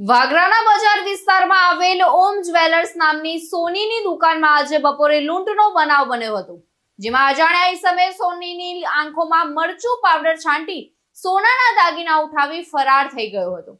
વાગરાના બજાર વિસ્તારમાં આવેલ ઓમ જ્વેલર્સ નામની સોનીની દુકાનમાં આજે બપોરે લૂંટનો બનાવ બન્યો હતો. જેમાં અજાણ્યા ઈસમે સોનીની આંખોમાં મરચું પાવડર છાંટી સોનાના દાગીના ઉઠાવી ફરાર થઈ ગયો હતો.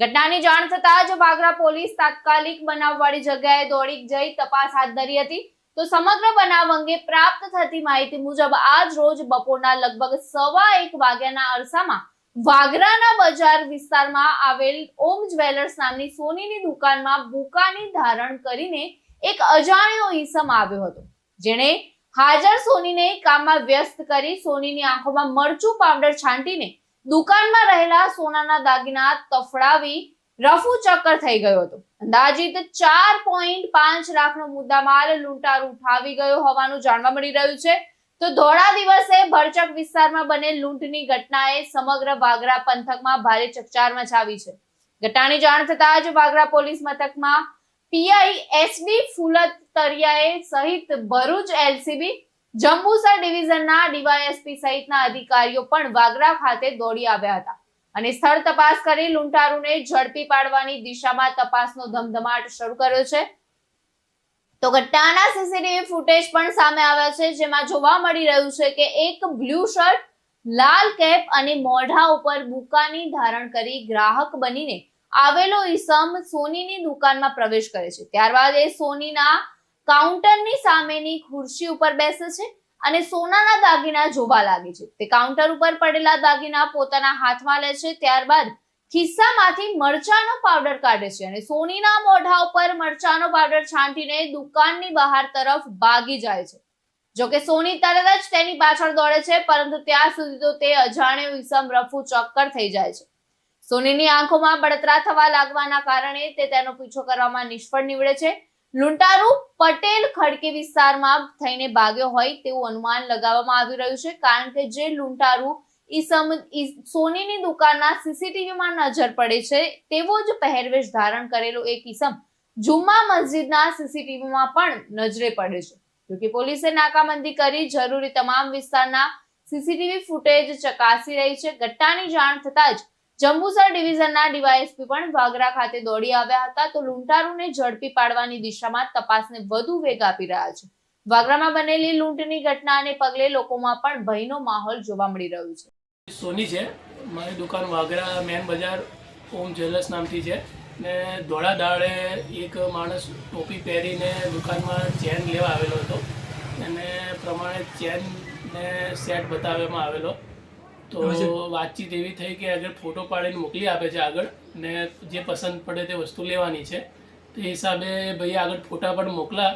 ઘટનાની જાણ થતાં જ વાગરા પોલીસ તાત્કાલિક બનાવવાળી જગ્યાએ દોડી જઈ તપાસ હાથ ધરી હતી. તો સમગ્ર બનાવ અંગે પ્રાપ્ત થતી માહિતી મુજબ આજ રોજ બપોરના લગભગ સવા એક વાગ્યાના અરસામાં વાગરાના બજાર વિસ્તારમાં આવેલ ઓમ જ્વેલર્સ નામની સોનીની દુકાનમાં બુકાની ધારણ કરીને એક અજાણ્યો ઈસમ આવ્યો હતો. જેણે હાજર સોનીને કામમાં વ્યસ્ત કરી સોનીની આંખોમાં મરચું પાવડર છાંટીને દુકાનમાં રહેલા સોનાના દાગીના તફડાવી રફુ ચક્કર થઈ ગયો હતો. અંદાજિત ચાર પોઈન્ટ પાંચ લાખનો મુદ્દામાલ લૂંટાર ઉઠાવી ગયો હોવાનું જાણવા મળી રહ્યું છે. તો ધોળા દિવસે ભરચક વિસ્તારમાં બનેલ લૂંટની ઘટનાએ સમગ્ર વાગરા પંથકમાં ભારે ચકચાર મચાવી છે. ઘટનાની જાણ થતા જ વાગરા પોલીસ મથકમાં પીઆઈ એસબી ફુલત તરિયાએ સહિત ભરૂચ એલસીબી, જંબુસર ડિવિઝનના ડીવાયએસપી સહિતના અધિકારીઓ પણ વાગરા ખાતે દોડી આવ્યા હતા અને સ્થળ તપાસ કરી લૂંટારૂને ઝડપી પાડવાની દિશામાં તપાસનો ધમધમાટ શરૂ કર્યો છે. તો ઘટનાના સીસીટીવી ફૂટેજ પણ સામે આવ્યા છે, જેમાં જોવા મળી રહ્યું છે કે એક બ્લુ શર્ટ, લાલ કેપ અને મોઢા ઉપર બુકાની ધારણ કરી ગ્રાહક બનીને આવેલો ઈસમ સોનીની દુકાનમાં પ્રવેશ કરે છે. ત્યારબાદ એ સોનીના કાઉન્ટરની સામેની ખુરશી ઉપર બેસે છે અને સોનાના દાગીના જોવા લાગે છે. તે કાઉન્ટર ઉપર પડેલા દાગીના પોતાના હાથમાં લે છે. ત્યારબાદ ખિસ્સામાંથી મરચાનો પાવડર કાઢે છે અને સોનીના મોઢા ઉપર મરચાનો પાવડર છાંટીને દુકાનની બહાર તરફ ભાગી જાય છે. જોકે સોની તરત જ તેની પાછળ દોડે છે, પરંતુ ત્યાં સુધી તો તે અજાણ્યો વિષમ રફુ ચક્કર થઈ જાય છે. સોનીની આંખોમાં બળતરા થવા લાગવાના કારણે તે તેનો પીછો કરવામાં નિષ્ફળ નીવડે છે. લૂંટારૂ પટેલ ખડકી વિસ્તારમાં થઈને ભાગ્યો હોય તેવું અનુમાન લગાવવામાં આવી રહ્યું છે, કારણ કે જે લૂંટારૂ ઈસમ સોનીની દુકાનના સીસીટીવીમાં નજર પડે છે, તેવો જ પહેરવેશ ધારણ કરેલો એક ઈસમ જુમ્મા મસ્જિદના સીસીટીવીમાં પણ નજરે પડે છે. જોકે પોલીસે નાકાબંધી કરી જરૂરી તમામ વિસ્તારના સીસીટીવી ફૂટેજ ચકાસી રહી છે. ઘટનાની જાણ થતાં જ જંબુસર ડિવિઝનના ડીવાયએસપી પણ વાગરા ખાતે દોડી આવ્યા હતા. તો લૂંટારૂને ઝડપી પાડવાની દિશામાં તપાસને વધુ વેગ આપી રહ્યા છે. વાગરામાં બનેલી લૂંટની ઘટનાને પગલે લોકોમાં પણ ભયનો માહોલ જોવા મળી રહ્યો છે. સોની છે. મારી દુકાન વાગરા મેન બજાર ઓમ જ્વેલર્સ નામથી છે. ને ધોળા દાડે એક માણસ ટોપી પહેરીને દુકાનમાં ચેન લેવા આવેલો હતો. એને પ્રમાણે ચેન ને સેટ બતાવવામાં આવેલો. તો વાતચીત એવી થઈ કે આગળ ફોટો પાડીને મોકલી આપે છે આગળ ને જે પસંદ પડે તે વસ્તુ લેવાની છે. તો એ હિસાબે ભાઈ આગળ ફોટા પણ મોકલા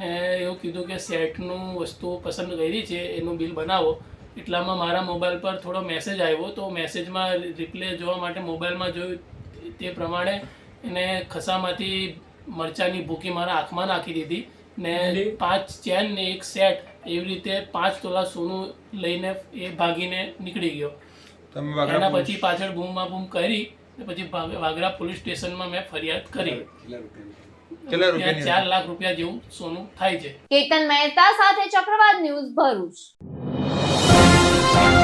ને એવું કીધું કે સેટનું વસ્તુ પસંદ કરી છે એનું બિલ બનાવો. એટલામાં મારા મોબાઈલ પર થોડો મેસેજ આવ્યો તો મેસેજમાં રિપ્લે જોવા માટે મોબાઈલમાં જોયું તે પ્રમાણે એને ખસામાંથી મરચાની ભૂકી મારા આંખમાં નાખી દીધી ને પાંચ ચેન ને એક સેટ એવી રીતે પાંચ તોલા સોનું લઈને એ ભાગીને નીકળી ગયો. એના પછી પાછળ બૂમમાં બૂમ કરી પછી વાગરા પોલીસ સ્ટેશનમાં મેં ફરિયાદ કરી. કેટલા ચાર લાખ રૂપિયા જેવું સોનું થાય છે. કેતન મહેતા સાથે ચક્રવાત ન્યૂઝ ભરૂચ. Thank you.